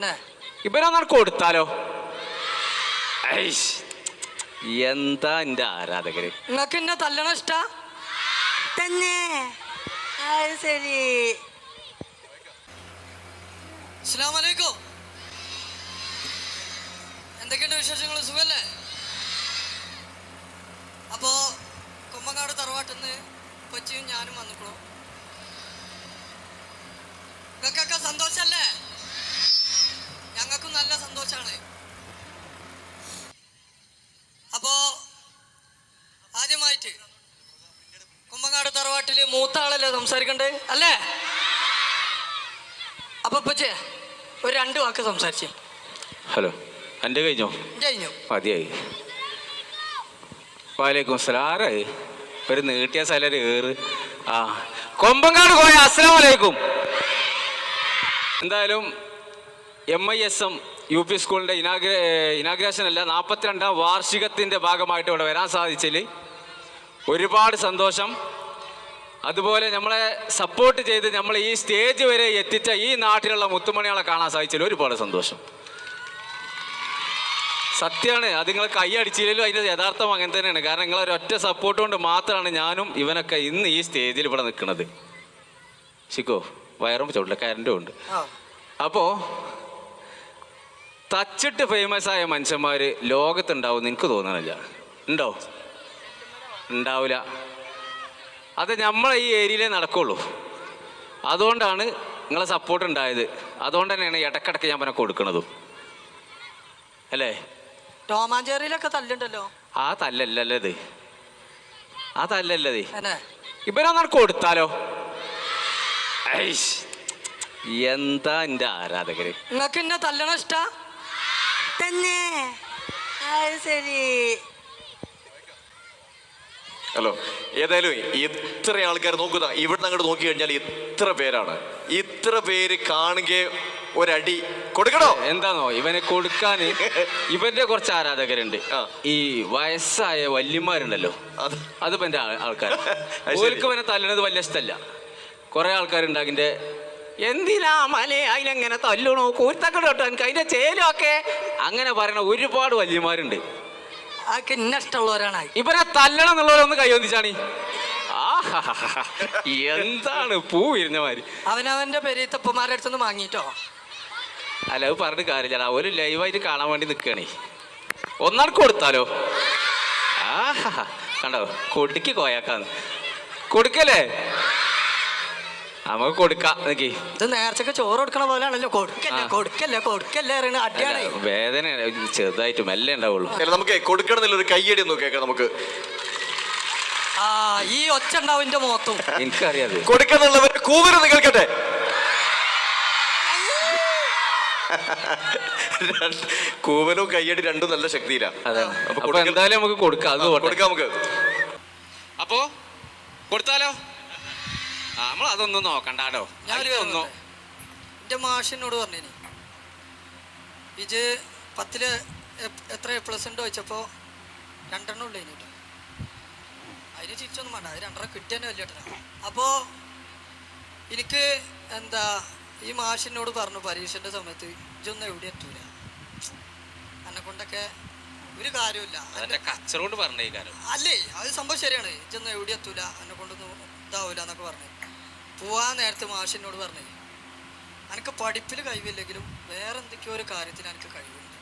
ന്നെ, ഇവരൊന്നാണ് കൊടുത്താലോ എന്താ എന്റെ ആരാധകര്? നിങ്ങക്ക് എന്നെ തല്ലണ ഇഷ്ട? തന്നെ. ശരി. അസ്സലാമലൈക്കും. എന്തൊക്കെയുണ്ട് വിശേഷങ്ങൾ സുഖല്ലേ? അപ്പോ കുമ്പങ്ങാട് തറവാട്ടിന്ന് കൊച്ചിയും ഞാനും വന്നിട്ടുള്ളൂ നിങ്ങൾക്കൊക്കെ സന്തോഷല്ലേ? ഞങ്ങൾക്കും നല്ല സന്തോഷമാണ് അപ്പോ ആദ്യമായിട്ട് കുമ്പങ്ങാട് തറവാട്ടിൽ മൂത്ത ആളല്ലേ സംസാരിക്കണ്ടേ? അല്ലേ? അപ്പൊ പച്ചേ ഒരു രണ്ട് വാക്ക് സംസാരിച്ചേ. ഹലോ എന്റെ കഴിഞ്ഞോ? കഴിഞ്ഞു. മതിയായി. വാലേക്കും ആരായി? ഒരു നീട്ടിയ സ്ഥലം ഏറ്. ആ കൊമ്പങ്ങാട് പോയ അസ്സലാമലൈക്കും എന്തായാലും M I S M U P സ്കൂളിന്റെ ഇനാഗ്രേ ഇനാഗ്രേഷൻ അല്ല നാൽപ്പത്തിരണ്ടാം വാർഷികത്തിന്റെ ഭാഗമായിട്ട് ഇവിടെ വരാൻ സാധിച്ചതിൽ ഒരുപാട് സന്തോഷം. അതുപോലെ നമ്മളെ സപ്പോർട്ട് ചെയ്ത് നമ്മൾ ഈ സ്റ്റേജ് വരെ എത്തിച്ച ഈ നാട്ടിലുള്ള മുത്തുമണികളെ കാണാൻ സാധിച്ചതിൽ ഒരുപാട് സന്തോഷം. സത്യമാണ് അത് നിങ്ങൾ കൈയടിച്ചില്ലല്ലോ അതിന്റെ യഥാർത്ഥം അങ്ങനെ തന്നെയാണ്. കാരണം നിങ്ങൾ ഒരൊറ്റ സപ്പോർട്ട് കൊണ്ട് മാത്രമാണ് ഞാനും ഇവനൊക്കെ ഇന്ന് ഈ സ്റ്റേജിൽ ഇവിടെ നിൽക്കുന്നത്. ശിക്കോ വയറും ചോട്ടില്ല കരണ്ടും ഉണ്ട്. അപ്പോൾ തച്ചിട്ട് ഫേമസ് ആയ മനുഷ്യന്മാർ ലോകത്തുണ്ടാവും എനിക്ക് തോന്നണില്ല. ഉണ്ടോ? ഉണ്ടാവില്ല അത് നമ്മളെ ഈ ഏരിയയിലേ നടക്കുള്ളൂ. അതുകൊണ്ടാണ് നിങ്ങളെ സപ്പോർട്ട് ഉണ്ടായത്. അതുകൊണ്ട് തന്നെയാണ് ഇടക്കിടക്ക് ഞാൻ പറഞ്ഞ കൊടുക്കണതും. അല്ലേ? ടോമാഞ്ചേരിയിലൊക്കെ തല്ലുണ്ടല്ലോ. ആ തല്ലല്ലല്ലേ ഇത്? ആ തല്ലല്ലേ എന്നെ? ഇവരൊന്നാണ് കൊടുത്താലോ? എന്താ എന്റെ ആരാധകര്? നിങ്ങൾക്ക് എന്നെ തല്ലണ ഇഷ്ട? തന്നെ അത് ശരി. ഹലോ ഏതായാലും ഇത്ര ആൾക്കാർ നോക്കുന്ന ഇവിടെ അങ്ങോട്ട് നോക്കി കഴിഞ്ഞാൽ ഇത്ര പേരാണ്. ഇത്ര പേര് കാണുക ഒരടി കൊടുക്കണോ? എന്താണോ ഇവനെ കൊടുക്കാൻ ഇവന്റെ കുറച്ച് ആരാധകരുണ്ട്. ഈ വയസ്സായ വല്യന്മാരുണ്ടല്ലോ അത്. അതിപ്പോ എന്റെ ആൾക്കാർ. ഓർക്ക് ഇവനെ തല്ലണത് വലിയ ഇഷ്ടമല്ല കുറെ ആൾക്കാരുണ്ട് അതിന്റെ എന്തിനാ മലേ അങ്ങനെ തല്ലണോ? കൂർത്തക്കട കേട്ടോ എനിക്ക് അതിന്റെ ചേലൊക്കെ അങ്ങനെ പറയണ ഒരുപാട് വല്യമാരുണ്ട്. അതൊക്കെ ഇവനെ തല്ലണം എന്നുള്ളവരൊന്ന് കൈവന്നിച്ചാണി ആഹാഹാഹാ. എന്താണ് പൂ വിരിഞ്ഞ മാതിരി. അവനവന്റെ പെരീത്തപ്പന്മാരുടെ അടുത്തൊന്ന് വാങ്ങിട്ടോ അല്ല അത് പറഞ്ഞിട്ട് കാര്യമില്ല. ഒരു ലൈവായിട്ട് കാണാൻ വേണ്ടി നിൽക്കുകയാണേ ഒന്നാൾക്ക് കൊടുത്താലോ? ആഹാ കണ്ടോ? കൊടുക്ക് കോയാക്കാന്ന്. കൊടുക്കല്ലേ? നമുക്ക് കൊടുക്കാം. നോക്കി. ഇത് നേർച്ചക്ക് ചോറ് കൊടുക്കണ പോലെയാണല്ലോ. കൊടുക്കല്ലേ കൊടുക്കല്ലേ കൊടുക്കല്ലേ അറിയണ അടിയാണ് വേദന ചെറുതായിട്ട് മെല്ലെ ഉണ്ടാവുള്ളൂ. അല്ല, നമുക്ക് കൊടുക്കണം എന്നുള്ളൊരു കയ്യടി ഒന്ന് കേൾക്കാം നമുക്ക്. ആ ഈ ഒച്ച ഉണ്ടാവും എന്റെ മുഖത്തും. എനിക്കറിയാതെ. കൊടുക്കണമെന്നുള്ളവർ കൂവരുന്ന് കേൾക്കട്ടെ. രണ്ട്- കൂവലും കയ്യടി രണ്ടും നല്ല ശക്തിയിലാണ് അപ്പൊ അപ്പൊ കൊടുക്ക- എന്തായാലും നമുക്ക് കൊടുക്കാം. അത് കൊടുക്കാം നമുക്ക്. അപ്പോ കൊടുത്താലോ? നമ്മൾ അതൊന്നും നോക്കണ്ടാടോ. കാര്യം ഒന്നോ? എന്റെ മാഷിനോട് പറഞ്ഞിനി. ഇജ് പത്തിൽ എത്ര എ പ്ലസ് ഉണ്ട് വെച്ചപ്പോ രണ്ടെണ്ണം ഉള്ളു കേട്ടോ അതിന് ചിരിച്ചൊന്നും വേണ്ട. അത് രണ്ടെണ്ണം കിട്ടിയെന്നെ വലിയ അപ്പോൾ അപ്പോ എനിക്ക് എന്താ ഈ മാഷിനോട് പറഞ്ഞു പരീക്ഷന്റെ സമയത്ത് ഇജൊന്നും എവിടെ എത്തൂല. എന്നെ കൊണ്ടൊക്കെ ഒരു കാര്യമില്ല കച്ചറോട് കച്ചറോണ്ട് പറഞ്ഞേ കാര്യം. അല്ലേ? അത് സംഭവം ശരിയാണ്. ഇച്ചൊന്ന് എവിടെ എത്തൂല? എന്നെ കൊണ്ടൊന്നും ഇതാവൂല എന്നൊക്കെ പറഞ്ഞു. പോവാൻ നേരത്തെ മാഷിനോട് പറഞ്ഞു. എനിക്ക് പഠിപ്പിൽ കഴിവില്ലെങ്കിലും വേറെ എന്തൊക്കെയോ ഒരു കാര്യത്തിന് എനിക്ക് കഴിവുണ്ട്.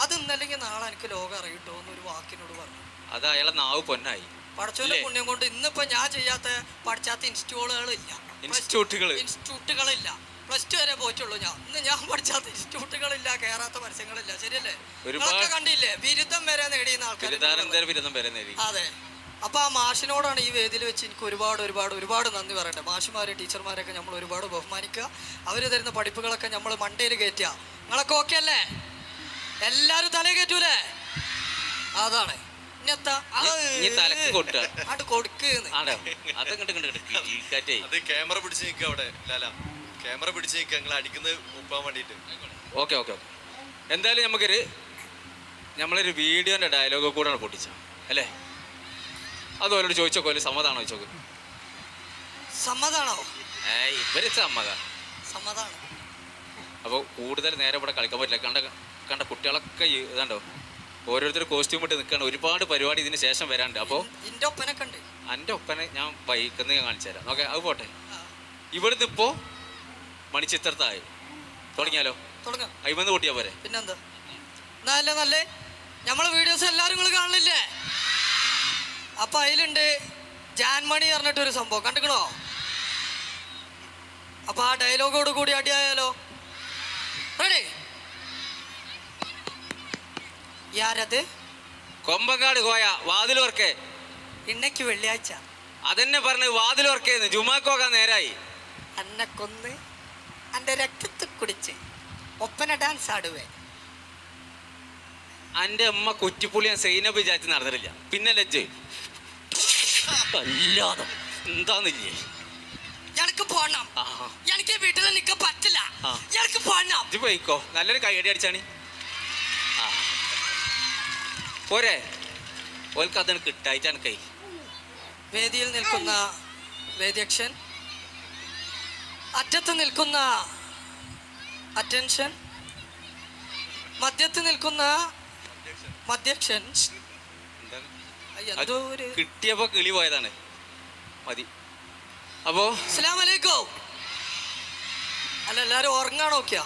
അത് ഇന്നല്ലെങ്കിൽ നാളെ എനിക്ക് ലോകം അറിയട്ടോ എന്നൊരു വാക്കിനോട് പറഞ്ഞു. അത് അയാളെ നാവ് പൊന്നായി. പഠിച്ചോന്റെ? പുണ്യം കൊണ്ട് ഇന്നിപ്പോ ഞാൻ ചെയ്യാത്ത പഠിച്ചാത്ത ഇൻസ്റ്റിറ്റ്യൂട്ടുകളില്ല ഇൻസ്റ്റിറ്റ്യൂട്ടുകൾ ഇൻസ്റ്റിറ്റ്യൂട്ടുകളില്ല പ്ലസ് ടു വരെ പോയിട്ടുള്ളൂ ഞാൻ. ഇന്ന് ഞാൻ പഠിച്ചാത്ത ഇൻസ്റ്റിറ്റ്യൂട്ടുകളില്ല കയറാത്ത പരസ്യങ്ങളില്ല. ശരിയല്ലേ? നിങ്ങളൊക്കെ കണ്ടില്ലേ? ബിരുദം വരെ നേടിയുന്ന ആൾക്കാർ ബിരുദം വരെ നേടി. അതെ. അപ്പൊ ആ മാഷിനോടാണ് ഈ വേദിയിൽ വെച്ച് എനിക്ക് ഒരുപാട് ഒരുപാട് ഒരുപാട് നന്ദി പറയണ്ടേ. മാഷിമാരെ ടീച്ചർമാരൊക്കെ നമ്മൾ ഒരുപാട് ബഹുമാനിക്കുക അവർ തരുന്ന പഠിപ്പുകളൊക്കെ നമ്മൾ മണ്ടയിൽ കയറ്റുക. നിങ്ങളൊക്കെ ഓക്കെ അല്ലേ? എല്ലാരും തല കയറ്റൂലേ? അതാണ്. അത് ക്യാമറ പിടിച്ച് നിൽക്കുക അവിടെ ലാല. ക്യാമറ പിടിച്ച് നിൽക്കുക നിങ്ങൾ അടിക്കുന്നത് ഒപ്പാൻ വേണ്ടിയിട്ട് ഓക്കെ ഓക്കെ ഓക്കെ. എന്തായാലും നമുക്കൊരു നമ്മളൊരു വീഡിയോന്റെ ഡയലോഗ് കൂടെ പൊട്ടിച്ച അല്ലേ? അത് ഓരോട് ചോദിച്ചോക്കോ അല്ലെങ്കിൽ സമ്മതാണോ ചോദിച്ചോക്കോ? സമ്മതാണോ? ഏയ് ഇവർ സമ്മത. സമ്മതാണ്. അപ്പോൾ കൂടുതൽ നേരം ഇവിടെ കളിക്കാൻ പറ്റില്ല. കണ്ട കണ്ട കുട്ടികളൊക്കെ ഇതാണ്ടോ ഓരോരുത്തർ കോസ്റ്റ്യൂം ഇട്ട് നിൽക്കുകയാണ് ഒരുപാട് പരിപാടി ഇതിന് ശേഷം വരാണ്ട് അപ്പോൾ എന്റെ ഒപ്പനൊക്കെ ഉണ്ട്. എന്റെ ഒപ്പനെ ഞാൻ ബൈക്കിൽ കാണിച്ചു തരാം. ഓക്കെ അത് പോട്ടെ. ഇവിടുന്ന് ഇപ്പോൾ മണിച്ചിത്രത്തായി. തുടങ്ങിയാലോ? തുടങ്ങാം. അയിമന്ന് കൂട്ടിയാ പോരെ. പിന്നെന്താ? നല്ല നല്ലേ? നമ്മളെ വീഡിയോസ് എല്ലാവരും നിങ്ങൾ കാണലില്ലേ അപ്പൊ അതിലുണ്ട് ജാൻമണി പറഞ്ഞിട്ടൊരു സംഭവം. കണ്ടിക്കണോ? അപ്പൊ ആ ഡയലോഗോട് കൂടി അടിയായാലോ? റെഡി യാരത് കൊമ്പങ്കാട് കോയ വാതിൽ വർക്കേ ഇന്നയ്ക്ക് വെള്ളിയാഴ്ച. അതെന്നെ പറഞ്ഞ് വാതിൽ വർക്കേന്ന് ജുമാക്കോക്കാൻ നേരായി. അന്നെ കൊന്ന് എന്റെ രക്തത്തിൽ കുടിച്ച് ഒപ്പന ഡാൻസ് ആടുവേ. എന്റെ അമ്മ കുറ്റിപ്പുളി ഞാൻ സൈനബ് വിചാരിച്ച് നടന്നിട്ടില്ല. പിന്നെ ലജ്ജ. അല്ലാതെ എന്താന്നില്ലേ? എനിക്ക് പോണം. എനിക്ക് വീട്ടിൽ നിൽക്കാൻ പറ്റില്ല. എനിക്ക് പോണം. ഇത് പോയിക്കോ. നല്ലൊരു കൈയടി അടിച്ചാണ്. പോരെ. ഓൽക്ക് അതിന് കിട്ടായിട്ടാണ് കൈ. വേദിയിൽ നിൽക്കുന്ന വേദ്യക്ഷൻ അറ്റത്ത് നിൽക്കുന്ന അറ്റൻഷൻ മധ്യത്ത് നിൽക്കുന്ന മധ്യക്ഷൻ. എന്തോ ഒരു കിട്ടിയപ്പോ കിളി പോയതാണ്. മതി. അപ്പോ അസ്സലാമു അലൈക്കും അല്ല എല്ലാരും ഉറങ്ങാൻ നോക്കിയാ?